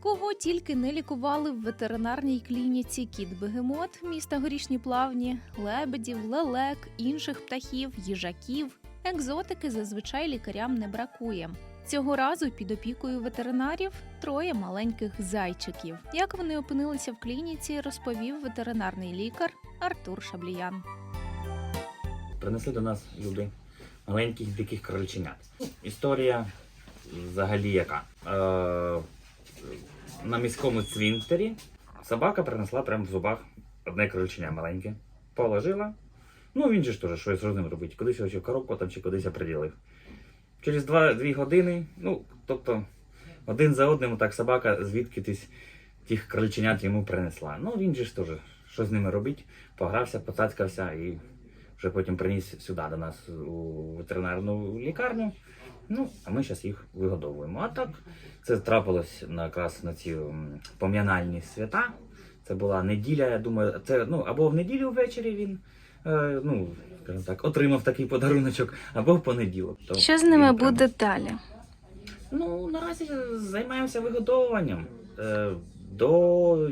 Кого тільки не лікували в ветеринарній клініці кіт Бегемот міста Горішні Плавні, лебедів, лелек, інших птахів, їжаків. Екзотики зазвичай лікарям не бракує. Цього разу під опікою ветеринарів троє маленьких зайчиків. Як вони опинилися в клініці, розповів ветеринарний лікар Артур Шабліян. Принесли до нас люди маленьких диких крольченят. Історія взагалі яка? Е, на міському цвинтарі собака принесла прямо в зубах одне крольченя маленьке. Положила. Ну він же ж теж щось з ним робить. Кудись його коробку там, чи кудись приділив. Через два, дві години, ну, тобто, один за одним так собака звідки тись тих крольченят йому принесла. Ну він же ж теж, що з ними робить, погрався, поцацькався і вже потім приніс сюди до нас у ветеринарну лікарню. Ну, а ми зараз їх вигодовуємо. А так, це трапилось на- якраз на ці пом'янальні свята. Це була неділя, я думаю, це ну, або в неділю ввечері він. е, Ну, скажімо так, отримав такий подаруночок, або в понеділок. То Що з ними він буде далі? Ну, наразі займаємося вигодовуванням. Е, до,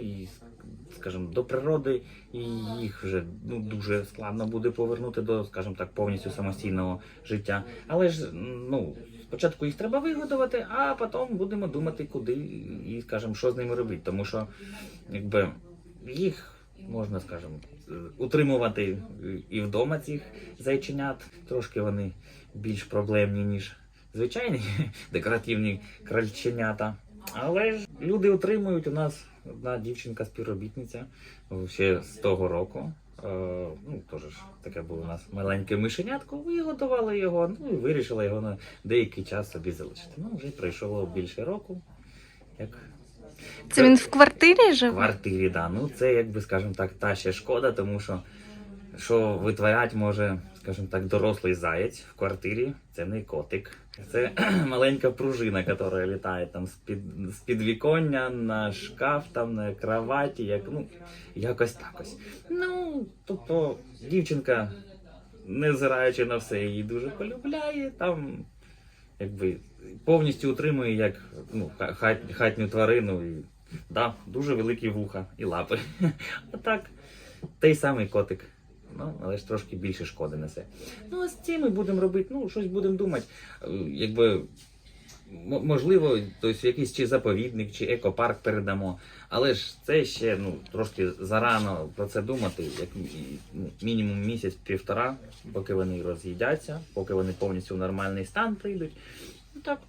скажімо, до природи і їх вже ну, дуже складно буде повернути до, скажімо так, повністю самостійного життя. Але ж ну, спочатку їх треба вигодувати, а потім будемо думати, куди і, скажімо, що з ними робити. Тому що якби їх можна, скажімо, утримувати і вдома цих зайченят. Трошки вони більш проблемні, ніж звичайні декоративні крольченята. Але ж люди отримують у нас одна дівчинка-співробітниця ще з того року. Е, ну, теж ж таке було у нас маленьке мишенятко, виготували його, ну і вирішили його на деякий час собі залишити. Ну, вже пройшло більше року. Як Це він в квартирі в живе? квартирі, да. Ну це, якби, скажімо так, та ще шкода, тому що що витворять може, скажімо так, дорослий заєць в квартирі, це не котик. Це маленька пружина, яка літає там з-під, з підвіконня на шкаф, там на кроваті, як, ну, якось такось. Ну, тобто, дівчинка, невзираючи на все, її дуже полюбляє, там, якби, повністю утримує як ну, хат, хатню тварину. І, да, дуже великі вуха і лапи. А так, той самий котик. Ну, але ж трошки більше шкоди несе. Ну, а з ми будемо робити, ну, щось будемо думати. Е, Якби, можливо, тобто якийсь чи заповідник, чи екопарк передамо. Але ж це ще ну, трошки зарано про це думати, як ну, мінімум місяць-півтора, поки вони роз'їдяться, поки вони повністю в нормальний стан прийдуть. Ну так,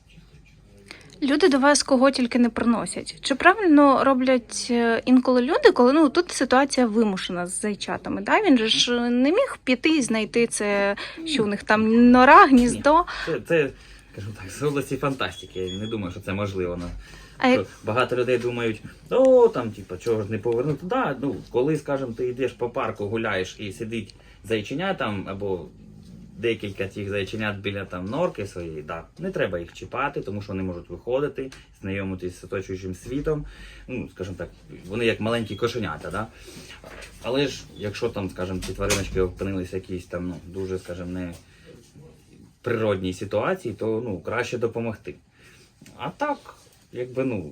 Люди до вас кого тільки не приносять. Чи правильно роблять е, інколи люди, коли ну тут ситуація вимушена з зайчатами? Да? Він же ж не міг піти і знайти це, що у них там нора, гніздо. це, це скажімо так, з області фантастики. Я не думаю, що це можливо. Ну, А як багато людей думають, о, там, типу, чого ж не повернути. Да, ну, коли, скажімо, ти йдеш по парку, гуляєш і сидить зайченя там, або декілька цих зайченят біля там норки своєї, да, не треба їх чіпати, тому що вони можуть виходити, знайомитись з оточуючим світом. Ну, скажімо так, вони як маленькі кошенята, да? Але ж, якщо там, скажімо, ці твариночки опинилися в якійсь там, ну, дуже, скажімо, не природній ситуації, то ну, краще допомогти. А так, якби ну.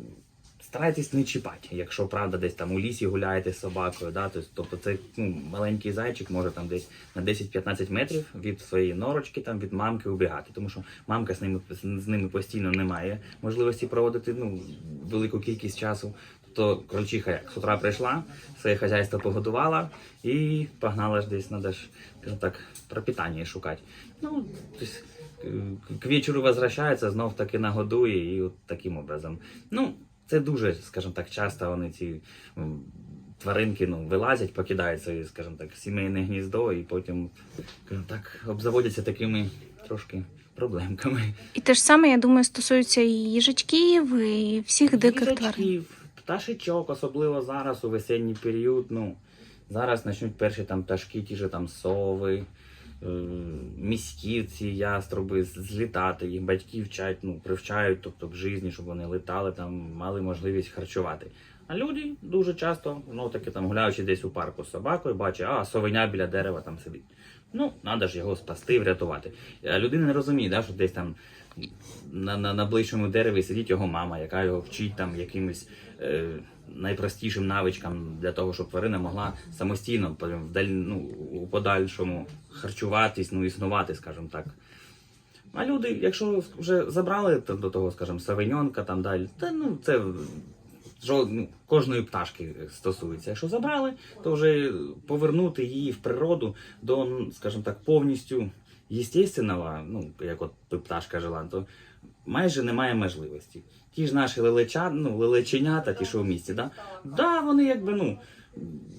Старайтесь не чіпати, якщо правда десь там у лісі гуляєте з собакою, да, тобто, це ну, маленький зайчик може там десь на 10-15 метрів від своєї норочки, там від мамки убігати, тому що мамка з ними з ними постійно не має можливості проводити ну, велику кількість часу. Тобто крольчиха як з утра прийшла, своє хазяйство погодувала і погнала ж десь надо ж, так, пропитання шукати. Ну, тобто, к вечору возвращається, знов таки нагодує і от таким образом. Ну, це дуже, скажімо так, часто вони ці тваринки ну, вилазять, покидають своє, скажімо так, сімейне гніздо і потім, скажімо так, обзаводяться такими трошки проблемками. і те ж саме, я думаю, стосується і їжачків, і всіх диких тварин. Пташечок, особливо зараз у весенній період. Ну, зараз почнуть перші там пташки, ті ж там сови, міські ці яструби злітати, їх батьки вчать, ну, привчають тобто, к житті, щоб вони летали, там, мали можливість харчувати. А люди дуже часто, ну таки там гуляючи десь у парку з собакою, бачать, а совеня біля дерева там сидить. Ну, треба ж його спасти, врятувати. А людина не розуміє, да, що десь там на, на, на ближчому дереві сидить його мама, яка його вчить там якимось е, найпростішим навичкам для того, щоб тварина могла самостійно вдаль, ну, у подальшому харчуватись, ну, існувати, скажімо так. А люди, якщо вже забрали до того, скажімо, савиньонка там далі, та ну це жо- ну, кожної пташки стосується. Якщо забрали, то вже повернути її в природу до, ну, скажімо так, повністю єстественного, ну, як от пташка жила, то майже немає можливості. Ті ж наші лелеча, ну, лелеченята, ті, що в місті, да? Да, вони якби ну,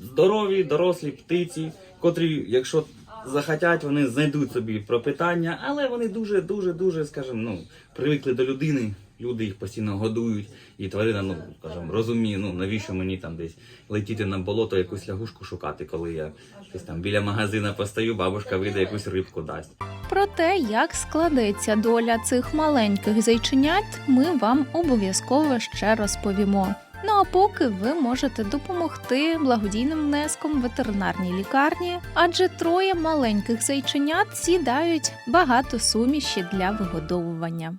здорові, дорослі птиці, котрі, якщо захотять, вони знайдуть собі пропитання, але вони дуже, дуже, дуже, скажімо, ну, привикли до людини. Люди їх постійно годують, і тварина, ну скажімо, розуміє, ну навіщо мені там десь летіти на болото, якусь лягушку шукати, коли я десь там біля магазина постою, бабушка вийде якусь рибку дасть. Про те, як складеться доля цих маленьких зайченят, ми вам обов'язково ще розповімо. Ну а поки ви можете допомогти благодійним внеском ветеринарній лікарні, адже троє маленьких зайченят з'їдають багато суміші для вигодовування.